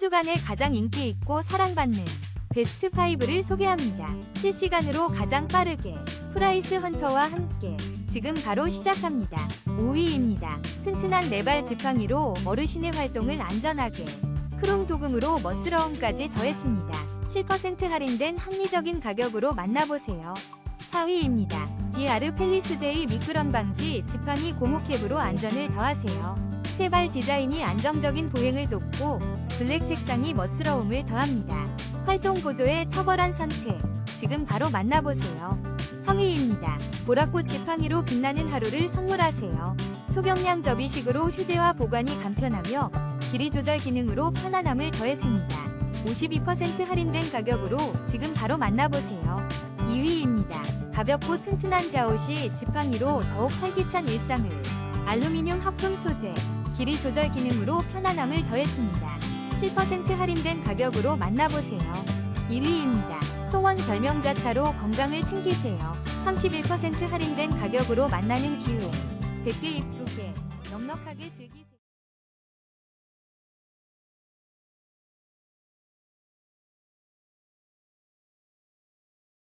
주간에 가장 인기 있고 사랑받는 베스트 5를 소개합니다. 실시간으로 가장 빠르게 프라이스 헌터와 함께 지금 바로 시작합니다. 5위입니다. 튼튼한 네발 지팡이로 어르신의 활동을 안전하게 크롬 도금으로 멋스러움까지 더했습니다. 7% 할인된 합리적인 가격으로 만나보세요. 4위입니다. DR 펠리스 J 미끄럼 방지 지팡이 고무캡으로 안전을 더하세요. 세발 디자인이 안정적인 보행을 돕고 블랙 색상이 멋스러움을 더합니다. 활동 보조의 탁월한 선택. 지금 바로 만나보세요. 3위입니다. 보라꽃 지팡이로 빛나는 하루를 선물하세요. 초경량 접이식으로 휴대와 보관이 간편하며 길이 조절 기능으로 편안함을 더했습니다. 52% 할인된 가격으로 지금 바로 만나보세요. 2위입니다. 가볍고 튼튼한 자옷이 지팡이로 더욱 활기찬 일상을 알루미늄 합금 소재, 길이 조절 기능으로 편안함을 더했습니다. 7% 할인된 가격으로 만나보세요. 1위입니다. 송원 결명자차로 건강을 챙기세요. 31% 할인된 가격으로 만나는 기후. 100개 입 2개. 넉넉하게 즐기세요.